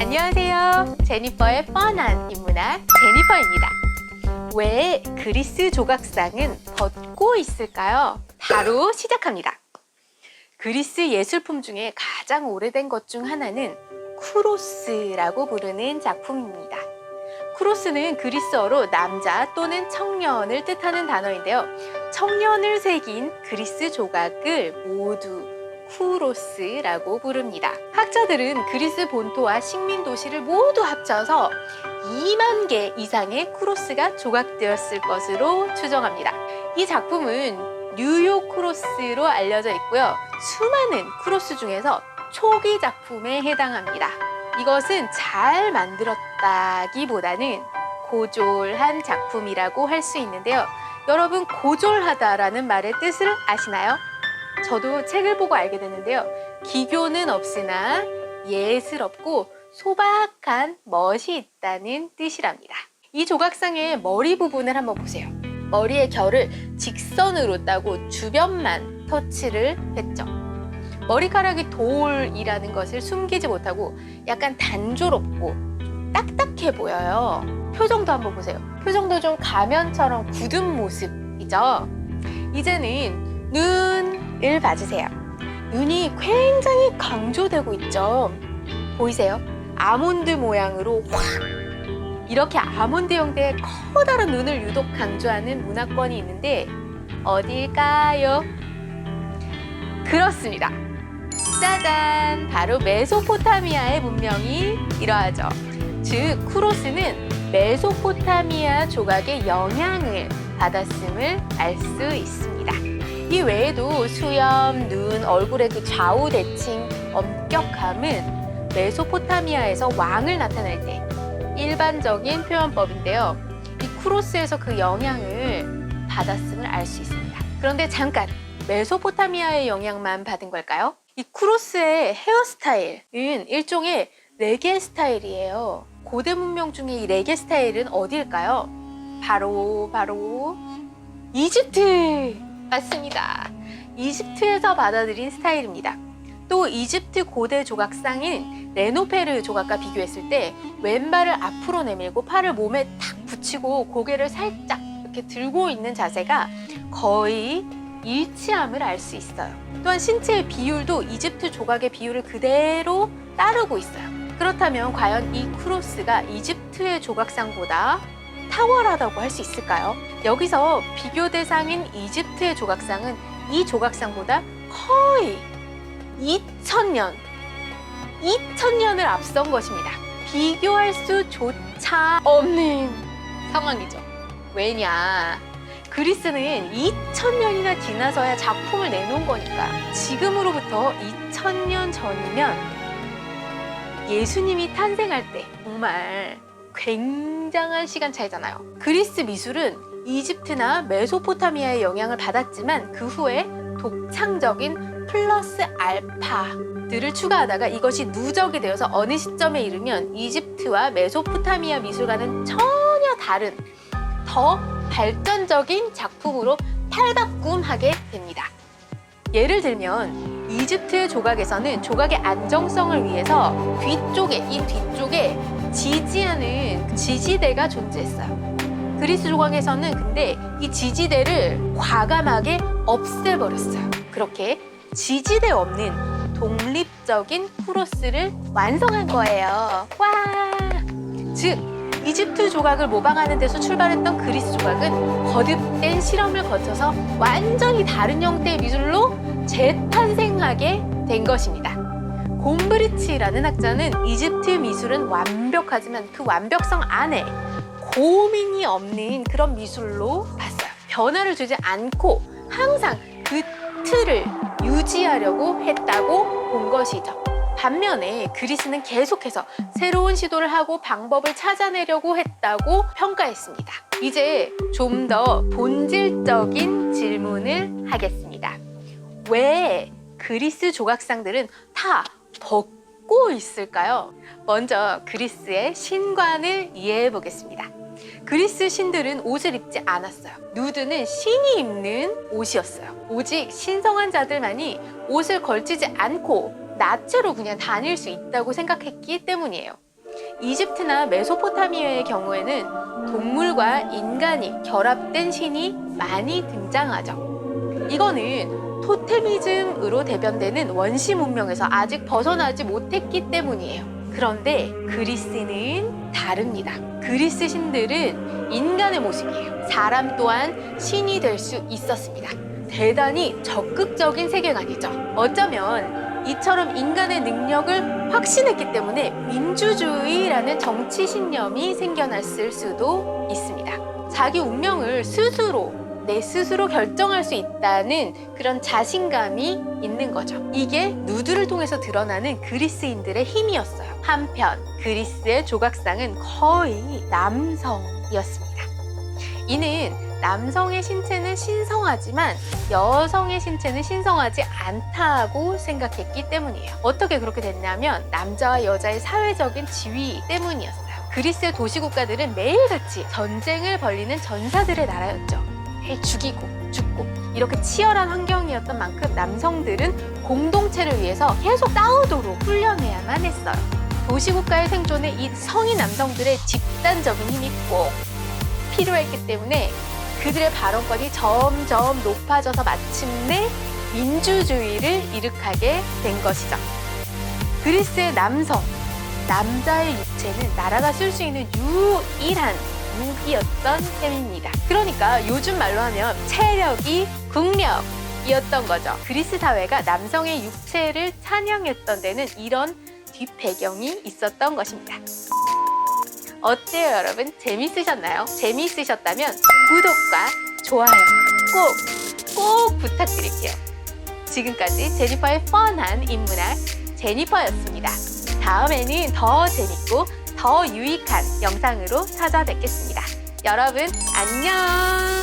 안녕하세요. 제니퍼의 뻔한 인문학 제니퍼입니다. 왜 그리스 조각상은 벗고 있을까요? 바로 시작합니다. 그리스 예술품 중에 가장 오래된 것 중 하나는 쿠로스라고 부르는 작품입니다. 쿠로스는 그리스어로 남자 또는 청년을 뜻하는 단어인데요. 청년을 새긴 그리스 조각을 모두 쿠로스라고 부릅니다. 학자들은 그리스 본토와 식민 도시를 모두 합쳐서 2만 개 이상의 쿠로스가 조각되었을 것으로 추정합니다. 이 작품은 뉴욕 쿠로스로 알려져 있고요. 수많은 쿠로스 중에서 초기 작품에 해당합니다. 이것은 잘 만들었다기보다는 고졸한 작품이라고 할 수 있는데요. 여러분, 고졸하다라는 말의 뜻을 아시나요? 저도 책을 보고 알게 됐는데요. 기교는 없으나 예스럽고 소박한 멋이 있다는 뜻이랍니다. 이 조각상의 머리 부분을 한번 보세요. 머리의 결을 직선으로 따고 주변만 터치를 했죠. 머리카락이 돌이라는 것을 숨기지 못하고 약간 단조롭고 좀 딱딱해 보여요. 표정도 한번 보세요. 표정도 좀 가면처럼 굳은 모습이죠. 이제는 눈 을 봐주세요. 눈이 굉장히 강조되고 있죠. 보이세요? 아몬드 모양으로 확 이렇게 아몬드 형태의 커다란 눈을 유독 강조하는 문화권이 있는데 어딜까요? 그렇습니다. 짜잔! 바로 메소포타미아의 문명이 이러하죠. 즉, 쿠로스는 메소포타미아 조각의 영향을 받았음을 알 수 있습니다. 이 외에도 수염, 눈, 얼굴의 그 좌우 대칭, 엄격함은 메소포타미아에서 왕을 나타낼 때 일반적인 표현법인데요. 이 쿠로스에서 그 영향을 받았음을 알 수 있습니다. 그런데 잠깐 메소포타미아의 영향만 받은 걸까요? 이 쿠로스의 헤어스타일은 일종의 레게 스타일이에요. 고대 문명 중에 이 레게 스타일은 어디일까요? 바로 바로 이집트 맞습니다. 이집트에서 받아들인 스타일입니다. 또 이집트 고대 조각상인 레노페르 조각과 비교했을 때 왼발을 앞으로 내밀고 팔을 몸에 탁 붙이고 고개를 살짝 이렇게 들고 있는 자세가 거의 일치함을 알 수 있어요. 또한 신체의 비율도 이집트 조각의 비율을 그대로 따르고 있어요. 그렇다면 과연 이 쿠로스가 이집트의 조각상보다 탁월하다고 할 수 있을까요? 여기서 비교 대상인 이집트의 조각상은 이 조각상보다 거의 2000년, 2000년을 앞선 것입니다. 비교할 수조차 없는 상황이죠. 왜냐? 그리스는 2000년이나 지나서야 작품을 내놓은 거니까. 지금으로부터 2000년 전이면 예수님이 탄생할 때 정말 굉장한 시간 차이잖아요. 그리스 미술은 이집트나 메소포타미아의 영향을 받았지만 그 후에 독창적인 플러스 알파들을 추가하다가 이것이 누적이 되어서 어느 시점에 이르면 이집트와 메소포타미아 미술과는 전혀 다른 더 발전적인 작품으로 탈바꿈하게 됩니다. 예를 들면 이집트 조각에서는 조각의 안정성을 위해서 뒤쪽에 이 뒤쪽에 지지하는 지지대가 존재했어요. 그리스 조각에서는 근데 이 지지대를 과감하게 없애버렸어요. 그렇게 지지대 없는 독립적인 쿠로스를 완성한 거예요. 와! 즉, 이집트 조각을 모방하는 데서 출발했던 그리스 조각은 거듭된 실험을 거쳐서 완전히 다른 형태의 미술로 재탄생하게 된 것입니다. 곰브리치라는 학자는 이집트 미술은 완벽하지만 그 완벽성 안에 고민이 없는 그런 미술로 봤어요. 변화를 주지 않고 항상 그 틀을 유지하려고 했다고 본 것이죠. 반면에 그리스는 계속해서 새로운 시도를 하고 방법을 찾아내려고 했다고 평가했습니다. 이제 좀 더 본질적인 질문을 하겠습니다. 왜 그리스 조각상들은 다 벗고 있을까요? 먼저 그리스의 신관을 이해해 보겠습니다. 그리스 신들은 옷을 입지 않았어요. 누드는 신이 입는 옷이었어요. 오직 신성한 자들만이 옷을 걸치지 않고 나체로 그냥 다닐 수 있다고 생각했기 때문이에요. 이집트나 메소포타미아의 경우에는 동물과 인간이 결합된 신이 많이 등장하죠. 이거는 토테미즘으로 대변되는 원시 문명에서 아직 벗어나지 못했기 때문이에요. 그런데 그리스는 다릅니다. 그리스 신들은 인간의 모습이에요. 사람 또한 신이 될 수 있었습니다. 대단히 적극적인 세계관이죠. 어쩌면 이처럼 인간의 능력을 확신했기 때문에 민주주의라는 정치 신념이 생겨났을 수도 있습니다. 자기 운명을 스스로 내 스스로 결정할 수 있다는 그런 자신감이 있는 거죠. 이게 누드를 통해서 드러나는 그리스인들의 힘이었어요. 한편 그리스의 조각상은 거의 남성이었습니다. 이는 남성의 신체는 신성하지만 여성의 신체는 신성하지 않다고 생각했기 때문이에요. 어떻게 그렇게 됐냐면 남자와 여자의 사회적인 지위 때문이었어요. 그리스의 도시국가들은 매일같이 전쟁을 벌리는 전사들의 나라였죠. 죽이고 죽고 이렇게 치열한 환경이었던 만큼 남성들은 공동체를 위해서 계속 싸우도록 훈련해야만 했어요. 도시국가의 생존에 이 성인 남성들의 집단적인 힘이 꼭 필요했기 때문에 그들의 발언권이 점점 높아져서 마침내 민주주의를 이룩하게 된 것이죠. 그리스의 남성, 남자의 육체는 나라가 쓸 수 있는 유일한 무기였던 셈입니다. 그러니까 요즘 말로 하면 체력이 국력 이었던 거죠. 그리스 사회가 남성의 육체를 찬양했던 데는 이런 뒷배경이 있었던 것입니다. 어때요, 여러분? 재밌으셨나요? 재미있으셨다면 구독과 좋아요 꼭, 꼭 부탁드릴게요. 지금까지 제니퍼의 펀한 인문학 제니퍼였습니다. 다음에는 더 재밌고 더 유익한 영상으로 찾아뵙겠습니다. 여러분, 안녕!